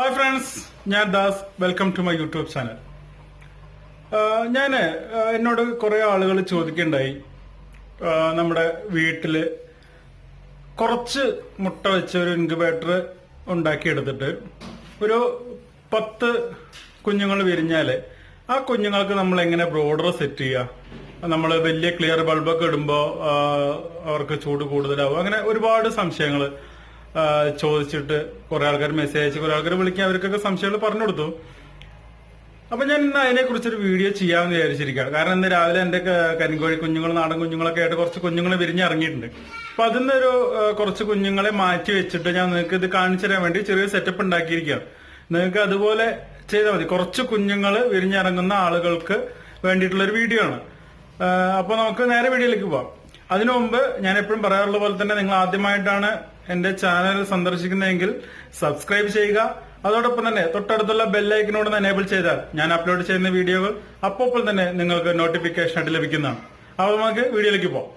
Hi friends ഞാൻ Das. Welcome to my YouTube channel ഞാൻ എന്നോട് കുറെ ആളുകൾ ചോദിക്കണ്ടായി. നമ്മുടെ വീട്ടിൽ കുറച്ച് മുട്ട വെച്ച ഒരു ഇൻക്യുബേറ്റർ ഉണ്ടാക്കിയെടുത്തിട്ട് ഒരു പത്ത് കുഞ്ഞുങ്ങൾ വിരിഞ്ഞാൽ ആ കുഞ്ഞുങ്ങൾക്ക് നമ്മൾ എങ്ങനെ ബ്രോഡർ സെറ്റ് ചെയ്യുക നമ്മൾ വലിയ ക്ലിയർ ബൾബൊക്കെ ഇടുമ്പോൾ അവർക്ക് ചൂട് കൂടുതലാവും. അങ്ങനെ ഒരുപാട് സംശയങ്ങൾ ചോദിച്ചിട്ട് കുറെ ആൾക്കാർ മെസ്സേജ് അയച്ച് കുറെ ആൾക്കാർ വിളിക്കാൻ അവർക്കൊക്കെ സംശയങ്ങൾ പറഞ്ഞു കൊടുത്തു. അപ്പൊ ഞാൻ ഇന്ന് അതിനെ കുറിച്ചൊരു വീഡിയോ ചെയ്യാമെന്ന് വിചാരിച്ചിരിക്കുകയാണ് കാരണം ഇന്ന് രാവിലെ എന്റെ കരിങ്കോഴി കുഞ്ഞുങ്ങൾ നാടൻ കുഞ്ഞുങ്ങളൊക്കെ ആയിട്ട് കുറച്ച് കുഞ്ഞുങ്ങളെ വിരിഞ്ഞിറങ്ങിയിട്ടുണ്ട്. അപ്പൊ അതിന്നൊരു നിന്നൊരു കുറച്ച് കുഞ്ഞുങ്ങളെ മാറ്റി വെച്ചിട്ട് ഞാൻ നിങ്ങൾക്ക് ഇത് കാണിച്ചു തരാൻ വേണ്ടി ചെറിയ സെറ്റപ്പ് ഉണ്ടാക്കിയിരിക്കുകയാണ്. നിങ്ങൾക്ക് അതുപോലെ ചെയ്താൽ മതി. കുറച്ച് കുഞ്ഞുങ്ങൾ വിരിഞ്ഞിറങ്ങുന്ന ആളുകൾക്ക് വേണ്ടിയിട്ടുള്ള ഒരു വീഡിയോ ആണ്. അപ്പോൾ അപ്പൊ നമുക്ക് നേരെ വീഡിയോയിലേക്ക് പോവാം. അതിനു മുമ്പ് ഞാൻ എപ്പോഴും പറയാറുള്ള പോലെ തന്നെ നിങ്ങൾ ആദ്യമായിട്ടാണ് എന്റെ ചാനൽ സന്ദർശിക്കുന്നതെങ്കിൽ സബ്സ്ക്രൈബ് ചെയ്യുക. അതോടൊപ്പം തന്നെ തൊട്ടടുത്തുള്ള ബെല്ലൈക്കനോട് എനേബിൾ ചെയ്താൽ ഞാൻ അപ്ലോഡ് ചെയ്യുന്ന വീഡിയോകൾ അപ്പോൾ തന്നെ നിങ്ങൾക്ക് നോട്ടിഫിക്കേഷൻ ആയിട്ട് ലഭിക്കുന്നതാണ്. അപ്പോൾ നമുക്ക് വീഡിയോയിലേക്ക് പോവാം.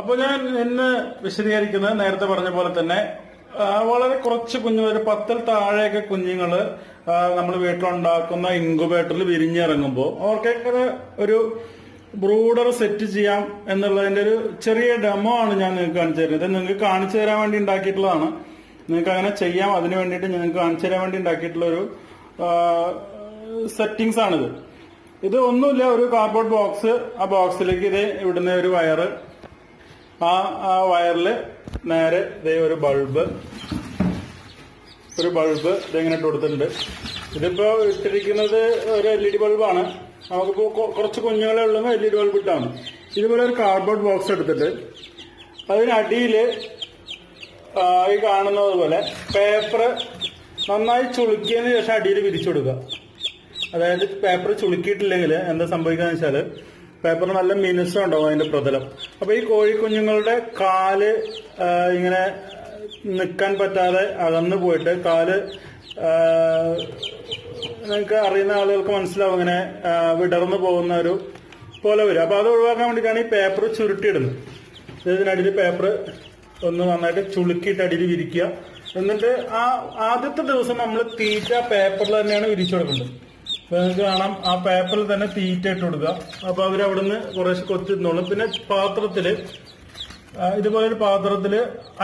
അപ്പോൾ ഞാൻ ഇന്ന് വിശദീകരിക്കുന്നത് നേരത്തെ പറഞ്ഞ പോലെ തന്നെ വളരെ കുറച്ച് കുഞ്ഞുങ്ങൾ ഒരു പത്തിൽ താഴെയൊക്കെ കുഞ്ഞുങ്ങൾ നമ്മൾ വീട്ടിലുണ്ടാക്കുന്ന ഇൻക്യുബേറ്ററിൽ വിരിഞ്ഞിറങ്ങുമ്പോൾ അവർക്കൊക്കെ ഒരു ബ്രൂഡർ സെറ്റ് ചെയ്യാം എന്നുള്ളതിന്റെ ഒരു ചെറിയ ഡെമോ ആണ് ഞാൻ നിങ്ങൾക്ക് കാണിച്ചു തരുന്നത്. നിങ്ങൾക്ക് കാണിച്ചു തരാൻ വേണ്ടി ഉണ്ടാക്കിയിട്ടുള്ളതാണ്. നിങ്ങൾക്ക് അങ്ങനെ ചെയ്യാം. അതിനു വേണ്ടിയിട്ട് ഞങ്ങൾക്ക് കാണിച്ചു തരാൻ വേണ്ടി ഉണ്ടാക്കിയിട്ടുള്ള ഒരു സെറ്റിങ്സ് ആണിത്. ഇത് ഒന്നുമില്ല. ഒരു കാർഡ്ബോർഡ് ബോക്സ് ആ ബോക്സിലേക്ക് ഇത് ഇവിടുന്ന ഒരു വയറ് ആ ആ വയറിൽ നേരെ ഇതേ ഒരു ബൾബ്. ഒരു ബൾബ് ഇതെങ്ങനെ കൊടുത്തിട്ടുണ്ട്. ഇതിപ്പോ ഇട്ടിരിക്കുന്നത് ഒരു എൽ ഇ ഡി ബൾബാണ്. നമുക്കിപ്പോ കുറച്ച് കുഞ്ഞുങ്ങളെ ഉള്ളത് എൽ ഇ ഡി ബൾബ് ഇട്ടാണ്. ഇതുപോലെ ഒരു കാർഡ്ബോർഡ് ബോക്സ് എടുത്തിട്ട് അതിനടിയിൽ ആ, ഈ കാണുന്നത് പോലെ പേപ്പർ നന്നായി ചുളുക്കിയതിന് ശേഷം അടിയിൽ വിരിച്ചു കൊടുക്കുക. അതായത് പേപ്പർ ചുളുക്കിയിട്ടില്ലെങ്കിൽ എന്താ സംഭവിക്കുക എന്ന് വെച്ചാൽ പേപ്പർ നല്ല മിനുസം ഉണ്ടാവും അതിന്റെ പ്രതലം. അപ്പൊ ഈ കോഴിക്കുഞ്ഞുങ്ങളുടെ കാൽ ഇങ്ങനെ നിൽക്കാൻ പറ്റാതെ അകന്നു പോയിട്ട് കാൽ നിങ്ങൾക്ക് അറിയുന്ന ആളുകൾക്ക് മനസ്സിലാവും ഇങ്ങനെ വിടർന്നു പോകുന്ന ഒരു പോലെ വരും. അപ്പൊ അത് ഒഴിവാക്കാൻ വേണ്ടിയിട്ടാണ് ഈ പേപ്പർ ചുരുട്ടിയിടുന്നത്. ഇതിനടിയിൽ പേപ്പർ ഒന്ന് നന്നായിട്ട് ചുളുക്കിയിട്ട് അടിയിൽ വിരിക്കുക. എന്നിട്ട് ആ ആദ്യത്തെ ദിവസം നമ്മൾ തീറ്റ പേപ്പറിൽ തന്നെയാണ് വിരിച്ചു കൊടുക്കുന്നത്. നിങ്ങൾക്ക് കാണാം ആ പേപ്പറിൽ തന്നെ തീറ്റ ഇട്ട് കൊടുക്കുക. അപ്പൊ അവർ അവിടുന്ന് കുറേശ്ശെ കൊത്തിരുന്നോളും. പിന്നെ പാത്രത്തിൽ ഇതുപോലൊരു പാത്രത്തിൽ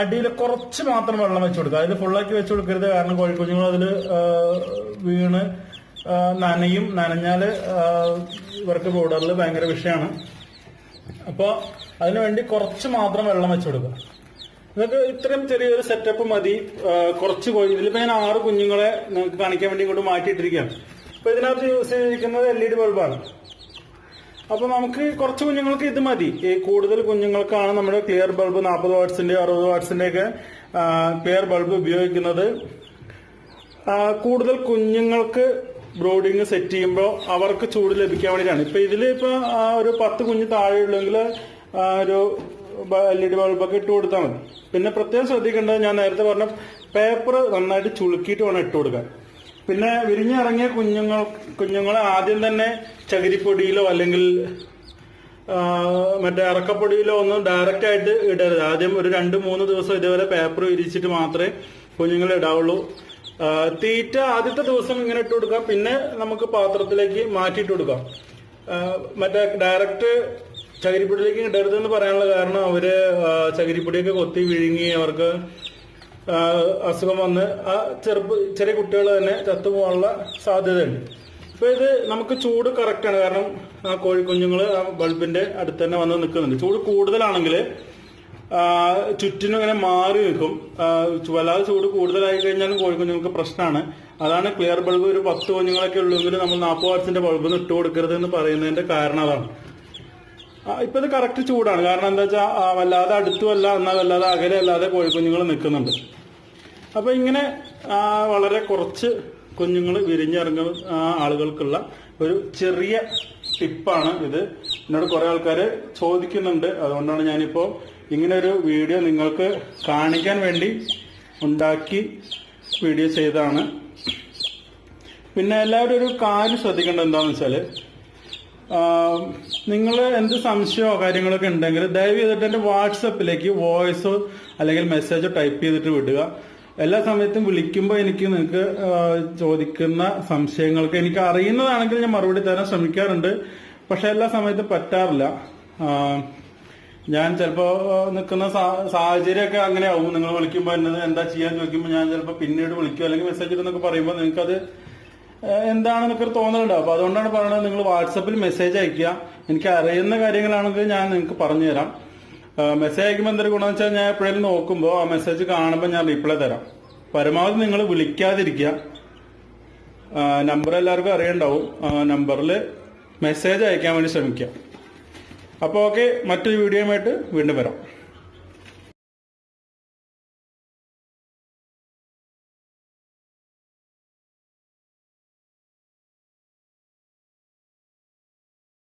അടിയിൽ കുറച്ച് മാത്രം വെള്ളം വെച്ച് കൊടുക്കുക. അതിൽ ഫുള്ളാക്കി വെച്ച് കൊടുക്കരുത്. കാരണം കോഴിക്കുഞ്ഞുങ്ങൾ അതിൽ വീണ് നനയും. നനഞ്ഞാൽ ഇവർക്ക് ബോർഡറിൽ ഭയങ്കര വിഷയമാണ് അപ്പോൾ അതിനുവേണ്ടി കുറച്ച് മാത്രം വെള്ളം വെച്ച് കൊടുക്കുക. നിങ്ങൾക്ക് ഇത്രയും ചെറിയൊരു സെറ്റപ്പ് മതി. കുറച്ച് കോഴി ഇതിലിപ്പോ ഞാൻ ആറ് കുഞ്ഞുങ്ങളെ നിങ്ങൾക്ക് കാണിക്കാൻ വേണ്ടി ഇങ്ങോട്ട് മാറ്റിയിട്ടിരിക്കുകയാണ്. അപ്പൊ ഇതിനകത്ത് യൂസ് ചെയ്തിരിക്കുന്നത് എൽ ഇ ഡി ബൾബാണ് അപ്പൊ നമുക്ക് കുറച്ച് കുഞ്ഞുങ്ങൾക്ക് ഇത് മതി. ഈ കൂടുതൽ കുഞ്ഞുങ്ങൾക്കാണ് നമ്മുടെ ക്ലിയർ ബൾബ് നാൽപ്പത് വാട്സിന്റെ അറുപത് വാട്സിന്റെ ഒക്കെ ക്ലിയർ ബൾബ് ഉപയോഗിക്കുന്നത്. കൂടുതൽ കുഞ്ഞുങ്ങൾക്ക് ബ്രോഡിങ് സെറ്റ് ചെയ്യുമ്പോൾ അവർക്ക് ചൂട് ലഭിക്കാൻ വേണ്ടിയിട്ടാണ്. ഇപ്പൊ ഇതിൽ ഇപ്പൊ ആ, ഒരു പത്ത് കുഞ്ഞ് താഴെയുള്ളെങ്കിൽ ഒരു എൽ ഇ ഡി ബൾബൊക്കെ ഇട്ട് കൊടുത്താൽ മതി. പിന്നെ പ്രത്യേകം ശ്രദ്ധിക്കേണ്ടത് ഞാൻ നേരത്തെ പറഞ്ഞ പേപ്പർ നന്നായിട്ട് ചുളുക്കിയിട്ട് വേണം ഇട്ട് കൊടുക്കാൻ. പിന്നെ വിരിഞ്ഞിറങ്ങിയ കുഞ്ഞുങ്ങൾ കുഞ്ഞുങ്ങളെ ആദ്യം തന്നെ ചകിരിപ്പൊടിയിലോ അല്ലെങ്കിൽ മറ്റേ ഇറക്കപ്പൊടിയിലോ ഒന്നും ഡയറക്റ്റ് ആയിട്ട് ഇടരുത്. ആദ്യം ഒരു രണ്ട് മൂന്ന് ദിവസം ഇതേപോലെ പേപ്പർ വിരിച്ചിട്ട് മാത്രമേ കുഞ്ഞുങ്ങളെ ഇടാവുള്ളൂ. തീറ്റ ആദ്യത്തെ ദിവസം ഇങ്ങനെ ഇട്ട് കൊടുക്കാം. പിന്നെ നമുക്ക് പാത്രത്തിലേക്ക് മാറ്റിയിട്ട് കൊടുക്കാം. മറ്റേ ഡയറക്റ്റ് ചകിരിപ്പൊടിയിലേക്ക് ഇടരുതെന്ന് പറയാനുള്ള കാരണം അവർ ചകിരിപ്പൊടിയൊക്കെ കൊത്തി വിഴുങ്ങി അവർക്ക് അസുഖം വന്ന് ആ ചെറുപ്പ ചെറിയ കുട്ടികൾ തന്നെ ചത്തുപോകാനുള്ള സാധ്യതയുണ്ട്. അപ്പൊ ഇത് നമുക്ക് ചൂട് കറക്റ്റ് ആണ്. കാരണം ആ കോഴിക്കുഞ്ഞുങ്ങൾ ആ ബൾബിന്റെ അടുത്ത് തന്നെ വന്ന് നിൽക്കുന്നുണ്ട്. ചൂട് കൂടുതലാണെങ്കിൽ ചുറ്റിനും ഇങ്ങനെ മാറി നിൽക്കും. വല്ലാതെ ചൂട് കൂടുതലായി കഴിഞ്ഞാലും കോഴിക്കുഞ്ഞുങ്ങൾക്ക് പ്രശ്നമാണ്. അതാണ് ക്ലിയർ ബൾബ് ഒരു പത്ത് കുഞ്ഞുങ്ങളൊക്കെ ഉള്ളെങ്കിൽ നമ്മൾ നാൽപ്പത് വാട്സിന്റെ ബൾബ് ഇട്ട് കൊടുക്കരുത് എന്ന് പറയുന്നതിന്റെ കാരണം അതാണ്. ഇപ്പൊ ഇത് കറക്റ്റ് ചൂടാണ്. കാരണം എന്താ വെച്ചാൽ വല്ലാതെ അടുത്തുമല്ല എന്നാൽ വല്ലാതെ അകലെ അല്ലാതെ കോഴിക്കുഞ്ഞുങ്ങൾ നിൽക്കുന്നുണ്ട്. അപ്പൊ ഇങ്ങനെ വളരെ കുറച്ച് കുഞ്ഞുങ്ങൾ വിരിഞ്ഞിറങ്ങുന്ന ആളുകൾക്കുള്ള ഒരു ചെറിയ ടിപ്പാണ് ഇത്. എന്നോട് കുറെ ആൾക്കാർ ചോദിക്കുന്നുണ്ട്. അതുകൊണ്ടാണ് ഞാനിപ്പോ ഇങ്ങനെ ഒരു വീഡിയോ നിങ്ങൾക്ക് കാണിക്കാൻ വേണ്ടി ഉണ്ടാക്കി വീഡിയോ ചെയ്തതാണ്. പിന്നെ എല്ലാവരും ഒരു കാര്യം ശ്രദ്ധിക്കേണ്ടത് എന്താണെന്ന് വെച്ചാൽ നിങ്ങൾ എന്ത് സംശയമോ കാര്യങ്ങളൊക്കെ ഉണ്ടെങ്കിൽ ദയവ് ചെയ്തിട്ട് എന്റെ വാട്സപ്പിലേക്ക് വോയിസോ അല്ലെങ്കിൽ മെസ്സേജോ ടൈപ്പ് ചെയ്തിട്ട് വിടുക. എല്ലാ സമയത്തും വിളിക്കുമ്പോൾ എനിക്ക് നിങ്ങൾക്ക് ചോദിക്കുന്ന സംശയങ്ങൾക്ക് എനിക്ക് അറിയുന്നതാണെങ്കിൽ ഞാൻ മറുപടി തരാൻ ശ്രമിക്കാറുണ്ട്. പക്ഷെ എല്ലാ സമയത്തും പറ്റാറില്ല. ഞാൻ ചിലപ്പോ നിൽക്കുന്ന സാഹചര്യമൊക്കെ അങ്ങനെ ആവും. നിങ്ങൾ വിളിക്കുമ്പോൾ എന്നത് എന്താ ചെയ്യാൻ ചോദിക്കുമ്പോൾ ഞാൻ ചിലപ്പോൾ പിന്നീട് വിളിക്കും. അല്ലെങ്കിൽ മെസ്സേജ് ഇടുന്നൊക്കെ പറയുമ്പോൾ നിങ്ങൾക്കത് എന്താണെന്നൊക്കെ ഒരു തോന്നലുണ്ടാവും അപ്പൊ അതുകൊണ്ടാണ് പറയുന്നത് നിങ്ങൾ വാട്സപ്പിൽ മെസ്സേജ് അയക്കുക എനിക്ക് അറിയുന്ന കാര്യങ്ങളാണെങ്കിൽ ഞാൻ നിങ്ങൾക്ക് പറഞ്ഞുതരാം. മെസ്സേജ് അയക്കുമ്പോൾ എന്തൊരു ഗുണമെന്ന് വെച്ചാൽ ഞാൻ എപ്പോഴും നോക്കുമ്പോൾ ആ മെസ്സേജ് കാണുമ്പോൾ ഞാൻ റിപ്ലൈ തരാം. പരമാവധി നിങ്ങൾ വിളിക്കാതിരിക്കുക. നമ്പർ എല്ലാവർക്കും അറിയണ്ടാവും. നമ്പറിൽ മെസ്സേജ് അയക്കാൻ വേണ്ടി ശ്രമിക്കുക. അപ്പോൾ ഓക്കെ മറ്റൊരു വീഡിയോയുമായിട്ട് വീണ്ടും വരാം.